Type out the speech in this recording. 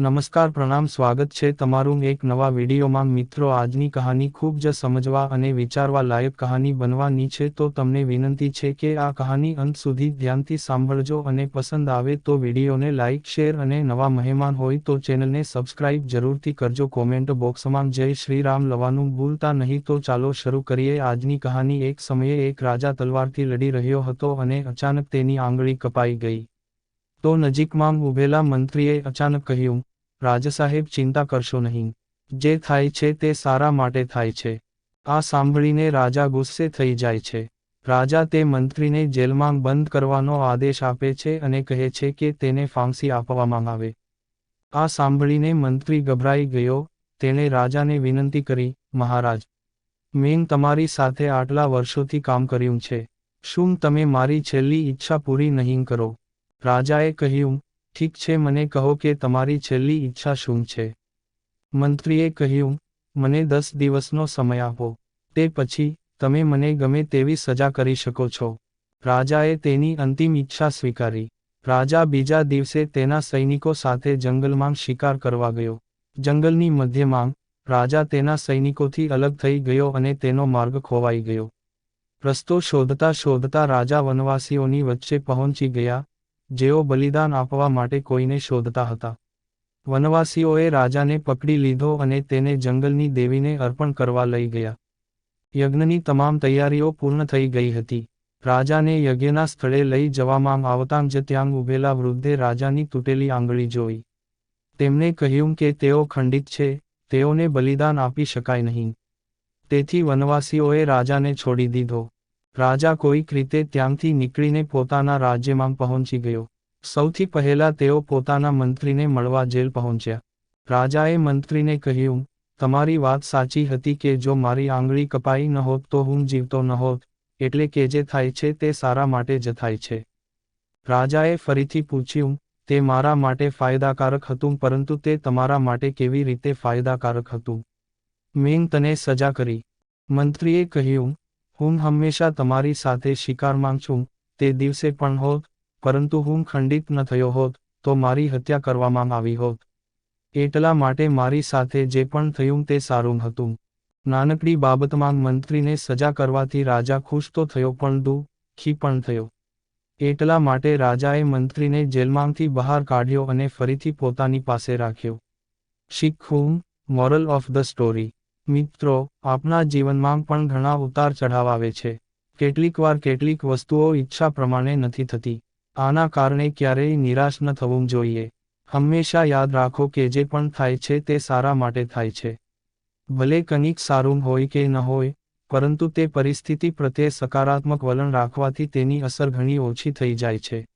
નમસ્કાર, પ્રણામ, સ્વાગત છે તમારું એક નવા વિડીયોમાં. મિત્રો, આજની કહાની ખૂબ જ સમજવા અને વિચારવા લાયક કહાની બનવાની છે, તો તમને વિનંતી છે કે આ કહાની અંત સુધી ધ્યાનથી સાંભળજો અને પસંદ આવે તો વિડીયોને લાઇક, શેર અને નવા મહેમાન હોય તો ચેનલને સબસ્ક્રાઇબ જરૂરથી કરજો. કોમેન્ટ બોક્સમાં જય શ્રી રામ લવાનું ભૂલતા નહીં. તો ચાલો શરૂ કરીએ. આજની કહાની એક સમયે એક રાજા તલવારથી લડી રહ્યો હતો અને અચાનક તેની આંગળી કપાઈ ગઈ. તો નજીકમાં ઊભેલા મંત્રીએ અચાનક કહ્યું રાજાસાહેબ ચિંતા કરશો નહીં. જે થાય છે તે સારા માટે થાય છે. આ સાંભળીને રાજા ગુસ્સે થઈ જાય છે. રાજા તે મંત્રીને જેલમાં બંધ કરવાનો આદેશ આપે છે અને કહે છે કે તેને ફાંસી આપવામાં આવે. આ સાંભળીને મંત્રી ગભરાઈ ગયો. તેણે રાજાને વિનંતી કરી, મહારાજ, મેં તમારી સાથે આટલા વર્ષોથી કામ કર્યું છે. શું તમે મારી છેલ્લી ઈચ્છા પૂરી નહીં કરો? રાજાએ કહ્યું ઠીક છે, મને કહો કે તમારી છેલ્લી ઈચ્છા શું છે? મંત્રીએ કહ્યું, મને દસ દિવસનો સમય આપો. તે પછી, તમે મને ગમે તેવી સજા કરી શકો છો. રાજાએ તેની અંતિમ ઈચ્છા સ્વીકારી. રાજા બીજા દિવસે તેના સૈનિકો સાથે જંગલમાં શિકાર કરવા ગયો. જંગલની મધ્યમાં, રાજા તેના સૈનિકોથી અલગ થઈ ગયો અને તેનો માર્ગ ખોવાઈ ગયો. રસ્તો શોધતા શોધતા રાજા વનવાસીઓની વચ્ચે પહોંચી ગયા જેઓ બલિદાન આપવા માટે કોઈને શોધતા હતા. વનવાસીઓએ રાજાને પકડી લીધો અને તેને જંગલની દેવીને અર્પણ કરવા લઈ ગયા. યજ્ઞની તમામ તૈયારીઓ પૂર્ણ થઈ ગઈ હતી. રાજાને યજ્ઞના સ્થળે લઈ જવામાં આવતાં જ ત્યાં ઉભેલા વૃદ્ધે રાજાની તૂટેલી આંગળી જોઈ. તેમણે કહ્યું કે તેઓ ખંડિત છે, તેઓને બલિદાન આપી શકાય નહીં. તેથી વનવાસીઓએ રાજાને છોડી દીધો. રાજા કોઈક રીતે ત્યાંથી નીકળીને પોતાના રાજ્યમાં પહોંચી ગયો. સૌથી પહેલા તેઓ પોતાના મંત્રીને મળવા જેલ પહોંચ્યા. રાજાએ મંત્રીને કહ્યું, તમારી વાત સાચી હતી કે જો મારી આંગળી કપાઈ ન હોત તો હું જીવતો ન હોત, એટલે કે જે થાય છે તે સારા માટે જ થાય છે. રાજાએ ફરીથી પૂછ્યું, તે મારા માટે ફાયદાકારક હતું પરંતુ તે તમારા માટે કેવી રીતે ફાયદાકારક હતું? મેં તને સજા કરી. મંત્રીએ કહ્યું હું હંમેશા તમારી સાથે શિકારમાં છું, તે દિવસે પણ હોત, પરંતુ હું ખંડિત ન થયો હોત, તો મારી હત્યા કરવામાં આવી હોત. એટલા માટે મારી સાથે જે પણ થયું તે સારું હતું. નાનકડી બાબતમાં મંત્રીને સજા કરવાથી રાજા ખુશ તો થયો પણ દુઃખી પણ થયો. એટલા માટે રાજાએ મંત્રીને જેલમાંથી બહાર કાઢ્યો અને ફરીથી પોતાની પાસે રાખ્યો. શીખવું, મોરલ ઓફ ધ સ્ટોરી. મિત્રો, આપના જીવનમાં પણ ઘણા ઉતાર ચઢાવ આવે છે. કેટલીકવાર કેટલીક વસ્તુઓ ઈચ્છા પ્રમાણે નથી થતી. આના કારણે ક્યારેય નિરાશ ન થવું જોઈએ. હંમેશા યાદ રાખો કે જે પણ થાય છે તે સારા માટે થાય છે. ભલે કંઈક સારું હોય કે ન હોય, પરંતુ તે પરિસ્થિતિ પ્રત્યે સકારાત્મક વલણ રાખવાથી તેની અસર ઘણી ઓછી થઈ જાય છે.